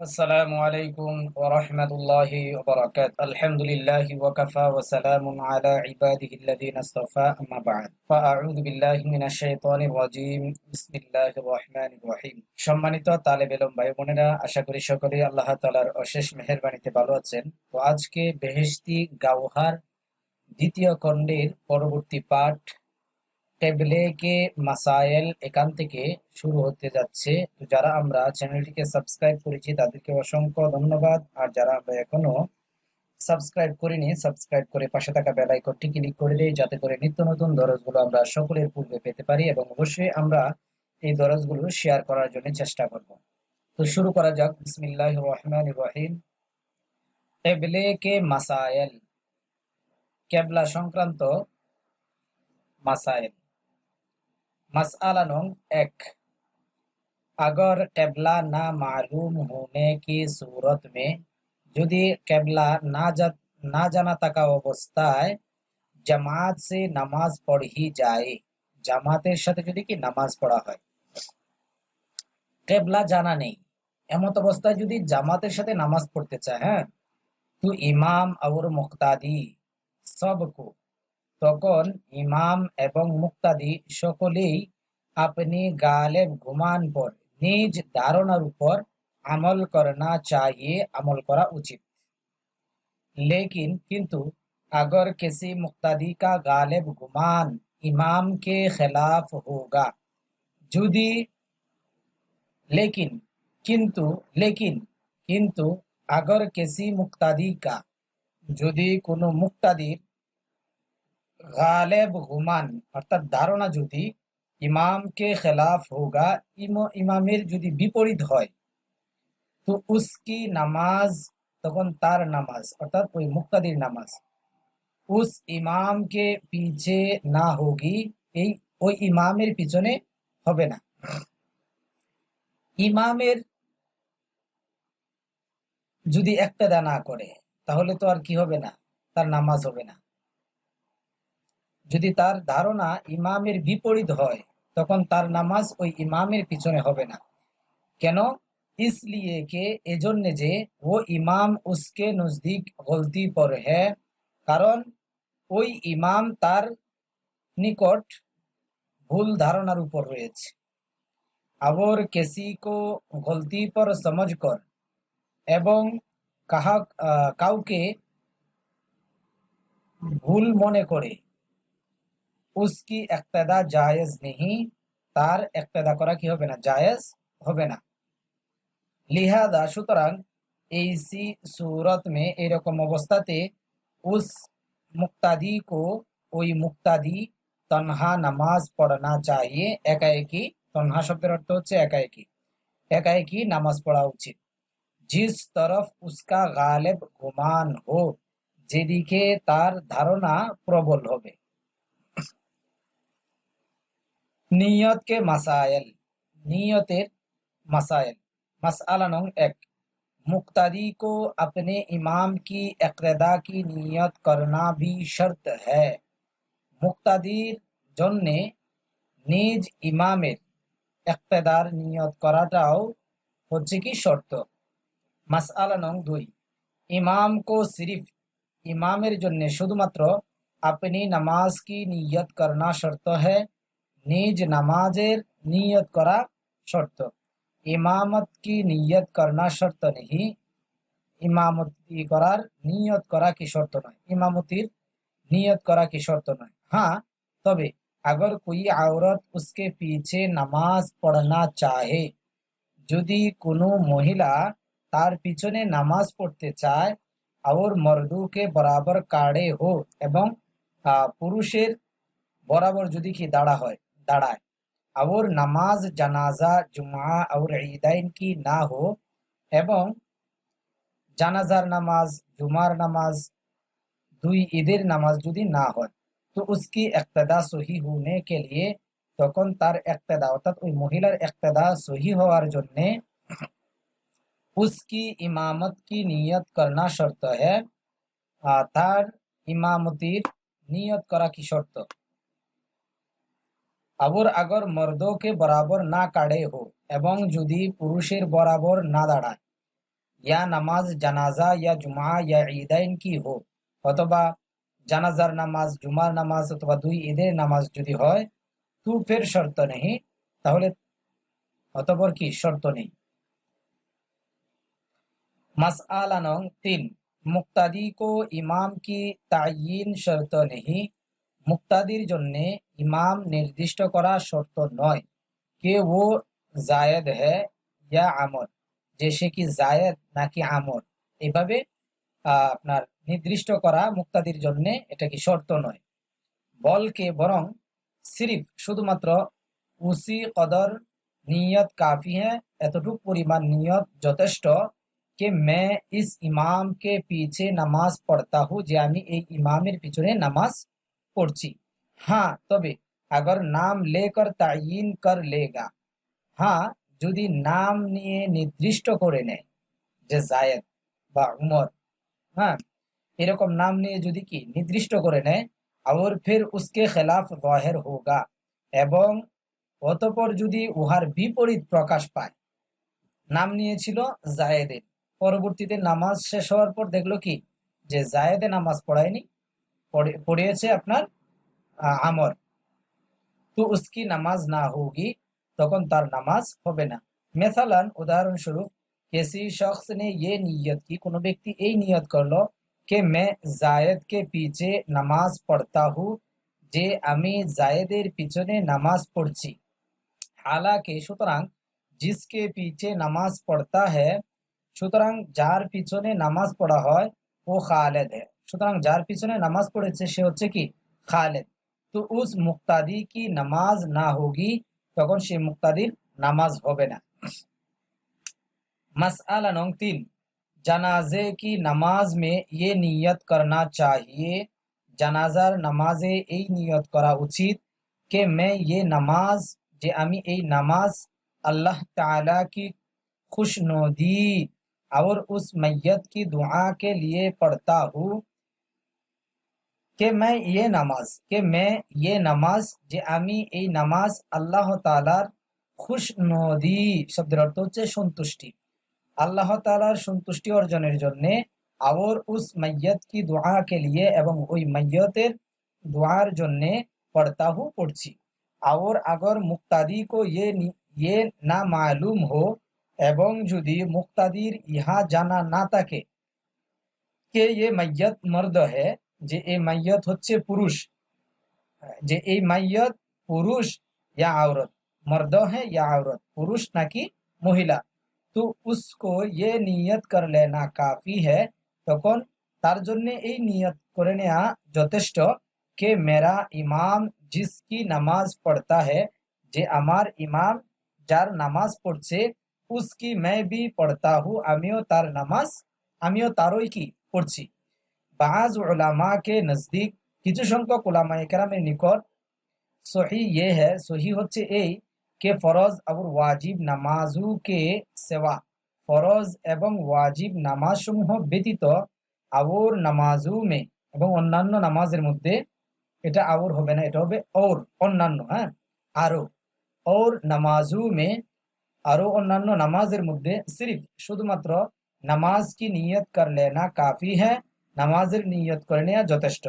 السلام عليكم ورحمة الله وبركاته الحمد لله وكفى وسلام على عباده الذين اصطفى أما بعد فأعوذ بالله من الشيطان الرجيم بسم الله الرحمن الرحيم সম্মানিত তালেব এলম ভাই বোনেরা আশা করি সকলেই আল্লাহ তাআলার অশেষ মেহেরবানিতে ভালো আছেন তো আজকে বেহেশতি গাওহার দ্বিতীয় খণ্ডের পরবর্তী পাঠ টেবলে কে মাসাইল এখান থেকে শুরু হতে যাচ্ছে। তো যারা আমরা চ্যানেলটিকে সাবস্ক্রাইব করেছি, তাদেরকে অসংখ্য ধন্যবাদ। আর যারা আমরা এখনও সাবস্ক্রাইব করিনি, সাবস্ক্রাইব করে পাশে থাকা বেল আইকনটি ক্লিক করে দেই, যাতে করে নিত্য নতুন দরজগুলো আমরা সকলের পূর্বে পেতে পারি এবং অবশ্যই আমরা এই দরজগুলো শেয়ার করার জন্য চেষ্টা করব। তো শুরু করা যাক। বিসমিল্লাহ রহমান রহিম। টেবলে কে মাসাইল কেবলা সংক্রান্ত মাসাইল मसला नंग एक अगर केबला ना मालूम होने की सूरत में যদি কেবলা না যা না জানা থাকা অবস্থায় জামাত সে নামাজ পড়ি যায় জামাতের সাথে যদি কি নামাজ পড়া হয় কেবলা জানা নেই এমত অবস্থায় যদি জামাতের সাথে নামাজ পড়তে চায় হ্যাঁ তো ইমাম আর মুক্তাদি সবকু তখন ইমাম এবং মুক্তাদি সকলেই আপনি গালেব ঘুমান পর নিজ ধারণার উপর আমল করনা চাইয়ে আমল করা উচিত लेकिन किंतु अगर किसी मुक्तदी का गालिब गुमान इमाम के खिलाफ होगा जुदी लेकिन किंतु लेकिन किंतु अगर किसी मुक्तदी का যদি কোনো মুক্তাদির গালেব গুমান অর্থাৎ ধারণা যদি ইমামকে খেলাফ হোগা ইমামের যদি বিপরীত হয়, তো উসকি নামাজ, তখন তার নামাজ, অর্থাৎ ওই মুক্তাদির নামাজ। উস ইমামকে পিছে না হোগি, এই, ওই ইমামের পিছনে হবে না। ইমামের যদি একটা না করে, তাহলে তো আর কি হবে না? তার নামাজ হবে না। যদি তার ধারণা ইমামের বিপরীত হয় তখন তার নামাজ ওই ইমামের পিছনে হবে না কেন इसलिए के এজন্য যে ও ইমাম উসকে নজদিক গলতি পর হ্যাঁ কারণ ওই ইমাম তার নিকট ভুল ধারণার উপর রয়েছে আবার কেসি কো গলতি পর সমঝ কর এবং কাহা কাউকে ভুল মনে করে उसकी इक्तदा जायज नहीं তার ইক্তদা করা কি হবে না জায়েজ হবে না লিহাদা সুতরাং ऐसी सूरत में এরকম অবস্থাতে उस মুক্তাদি को ওই মুক্তাদি তনহা নামাজ পড়না चाहिए একা একই তনহা শব্দের অর্থ হচ্ছে একা একই একা একই নামাজ পড়া উচিত जिस तरफ उसका গালেব গুমান हो যেদিকে তার ধারণা প্রবল হবে নিয়ত কে মাসাইল নিয়তের মাসাইল मसला नंग एक मुक्तदी को अपने इमाम की इकतदा की नियत करना भी शर्त है মুক্তাদির জন্যে নিজ ইমামের ইকতেদার নিয়ত করাটাও হচ্ছে কি শর্ত মাসআলা নং দুই ইমাম কো সিরিফ ইমামের জন্য শুধুমাত্র আপনি নামাজ কি নিয়ত করনা শর্ত হ্যাঁ নিজ নামাজের নিয়ত করা শর্ত ইমামত কি নিয়ত করনা শর্ত নেই ইমামতি করার নিয়ত করা কি শর্ত নয় ইমামতির নিয়ত করা কি শর্ত নয় हाँ তবে अगर कोई औरत उसके पीछे নামাজ পড়না চাহে যদি কোনো মহিলা তার পিছনে নামাজ পড়তে চায় আর মর্দুকে বরাবর কাড়ে হো এবং পুরুষের বরাবর যদি কি দাঁড়া হয় দাঁড়ায় और नमाज जनाजा जुमा और ईदाइन की ना हो এবং জানাজার নামাজ জুমার নামাজ দুই ঈদের নামাজ যদি না হয় তো উসকি ইক্তদা সহি হোনে কে লিয়ে তখন তার ইক্তদা অর্থাৎ ওই মহিলার ইক্তদা সহি হওয়ার জন্য उसकी इमामत की नियत करना शर्त है তার ইমামতির নিয়ত করা কি শর্ত আবর আগর মর্দকে বরাবর না কাড়ে হো এবং যদি পুরুষের বরাবর না দাঁড়ায় या नमाज जनाजा या जुमा या ईदैन की हो অথবা জানাজার নামাজ জুমার নামাজ অথবা দুই ঈদের নামাজ যদি হয় তু ফের শর্ত নেই তাহলে অতপর কি শর্ত নেই मसला नंग तीन মুক্তাদি কো ইমাম কি তাইয়িন শর্ত নেই মুক্তাদির জন্য ইমাম নির্দিষ্ট করা শর্ত নয়। কে ও জায়দ হে, ইয়া যে সে কি জায়েদ নাকি আমর। এভাবে আপনার নির্দিষ্ট করা মুক্তাদির জন্য এটা কি শর্ত নয়। বলকে বরং সিরিফ শুধুমাত্র উসি কদর নিয়ত কাফি হ্যাঁ এতটুকু পরিমাণ নিয়ত যথেষ্ট কে মে ইস ইমাম কে পিছে নামাজ পড়তা হু, যে আমি এই ইমামের পিছনে নামাজ করছি হ্যাঁ তবে আগর নাম লেকর তাইন কর লেগা। হ্যাঁ যদি নাম নিয়ে নির্দিষ্ট করে নেয়, যে জায়েদ বা উমর হ্যাঁ এরকম নাম নিয়ে যদি কি নির্দিষ্ট করে নেয়, আবার ফের উসকে খেলাফ গহের হোগা এবং অতপর যদি উহার বিপরীত প্রকাশ পায়। নাম নিয়েছিল জায়েদের। পরবর্তীতে নামাজ শেষ হওয়ার পর দেখল কি, যে জায়েদে নামাজ পড়ায়নি পড়িয়েছে আপনার আহ, আমর তো উসকি নামাজ না হোগি তখন তার নামাজ হবে না মেসালান উদাহরণস্বরূপ किसी शख्स ने ये नियत की কোনো ব্যক্তি এই নিয়ত করলো कि मैं জায়েদ के पीछे নামাজ পড়তা हूँ যে আমি জায়েদের পিছনে নামাজ পড়ছি হালাকে সুতরাং जिसके पीछे নামাজ পড়তা है সুতরাং যার পিছনে নামাজ পড়া হয় ও খালেদ है সুতরাং যার পিছনে নামাজ পড়েছে সে হচ্ছে কি খালেদ তো উস মুক্তাদি কি নামাজ না হোগি তখন সে মুক্তাদির নামাজ হবে না मसला नंग तीन जनाजे की नमाज में ये नियत करना चाहिए জানাজার নামাজে এই নিয়ত করা উচিত कि मैं ये नमाज যে আমি এই নামাজ अल्लाह ताला की खुशनुदी और उस मैयत की दुआ के लिए पढ़ता हूँ কে মে ইয়ে নামাজ, কে মে ইয়ে নামাজ, যে আমি এই নামাজ আল্লাহ তালার খুশ নদী শব্দের অর্থ হচ্ছে সন্তুষ্টি। আল্লাহ তালার সন্তুষ্টি অর্জনের জন্য আওর উস মাইয়াত কি দোয়া কে লিয়ে এবং ওই মাইয়তের দোয়ার জন্য পড়তাহু পড়ছি। আওর আগর মুক্তাদি কো ইয়ে, ইয়ে না মালুম হো এবং যদি মুক্তাদির ইহা জানা না থাকে, কে ইয়ে মাইয়াত মর্দ হ্যায় যে এই মাইয়ত হচ্ছে পুরুষ যে এই মাইয়ত পুরুষ या औरत मर्द है या औरत पुरुष नाकी महिला तो उसको ये नियत कर लेना काफी है তখন তার জন্য এই নিয়ত করে নেওয়া যথেষ্ট কে মেরা ইমাম জিসকি নামাজ পড়তা है যে আমার ইমাম যার নামাজ পড়ছে উসকি मैं भी पढ़ता हूँ আমিও তার নামাজ আমিও তারই কি পড়ছি বাজ উলামা কে নজদিক কিছু সংখ্যক উলামা একরামের নিকট সহি ये है সহি হচ্ছে এই কে ফরজ আর ওয়াজিব নামাজু কে সেবা ফরজ এবং ওয়াজিব নামাজ সমূহ ব্যতীত আওর নামাজু মে এবং অন্যান্য নামাজের মধ্যে এটা আওর হবে না, এটা হবে ওর অন্যান্য হ্যাঁ? আরও ওর নামাজু মে আরও অন্যান্য নামাজের মধ্যে সিরিফ, শুধুমাত্র নামাজ কি নিয়ত কর লেনা কাফি হ্যাঁ নামাজের নিয়ত করে নেওয়া যথেষ্ট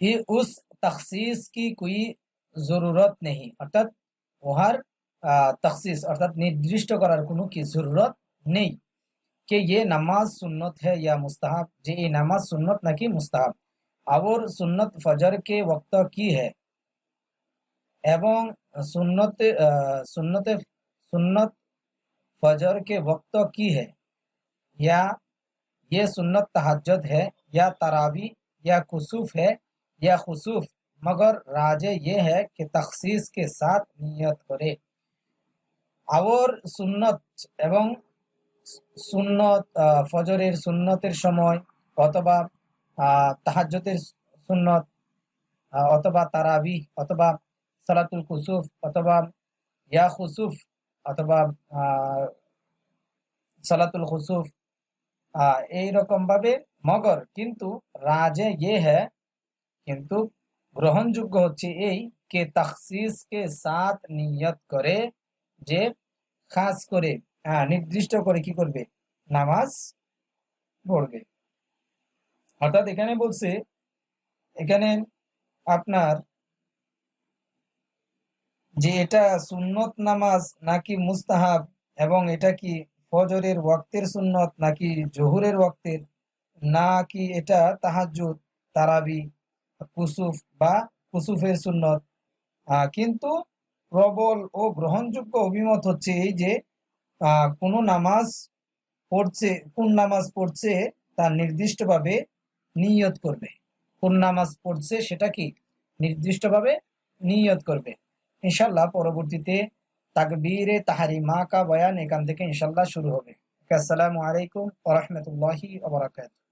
ये उस तखसीस की कोई জরুরত নেই অর্থাৎ উহার তখসিস অর্থাৎ নির্দিষ্ট করার কোনো কি জরুরত নেই कि ये नमाज सुन्नत है या मुस्ताहब जे ये नमाज सुन्नत न कि मुस्ताहब और सुन्नत फजर के वक्त की है এবং সুন্নতে আহ, সুন্নতে সুন্নত फजर के वक्त की है या ये सुन्नत तहज्जुद है या तरावी या कुसूफ है या खुसूफ मगर राजे ये है कि तखसीस के साथ नियत करे और সুন্নত এবং সুন্নত আহ, ফজরের সুন্নতের সময় অথবা আহ, তাহাজ্জুদের সুন্নত আহ, অথবা তারাবি অথবা সালাতুল কুসুফ অথবা ইয়া খুসুফ অথবা আহ, সালাতুল খুসুফ আহ, এইরকম ভাবে মগর কিন্তু রাজে ইয়ে হ্যাঁ কিন্তু গ্রহণযোগ্য হচ্ছে এই কে তখসিস কে সাথ নিয়ত করে যে খাস করে নির্দিষ্ট করে কি করবে? নামাজ পড়বে। অর্থাৎ এখানে বলছে এখানে আপনার যে এটা সুন্নত নামাজ নাকি মুস্তাহাব এবং এটা কি ফজরের ওয়াক্তের সুন্নত নাকি জহুরের ওয়াক্তের? নাকি এটা তাহাজ্জুদ, তারাবি, কুসুফ বা কুসুফের সুন্নত? কিন্তু প্রবল ও গ্রহণযোগ্য অভিমত হচ্ছে এই যে কোনো নামাজ পড়ছে, কোন নামাজ পড়ছে তার নির্দিষ্টভাবে নিয়ত করবে। কোন নামাজ পড়ছে সেটা কি নির্দিষ্টভাবে নিয়ত করবে? ইনশাল্লাহ পরবর্তীতে তাকবীরে তাহারিমা কা বয়ান এখান থেকে ইনশাল্লাহ শুরু হবে। আসসালামু আলাইকুম ওয়া রাহমাতুল্লাহি ওয়া বারাকাতুহু।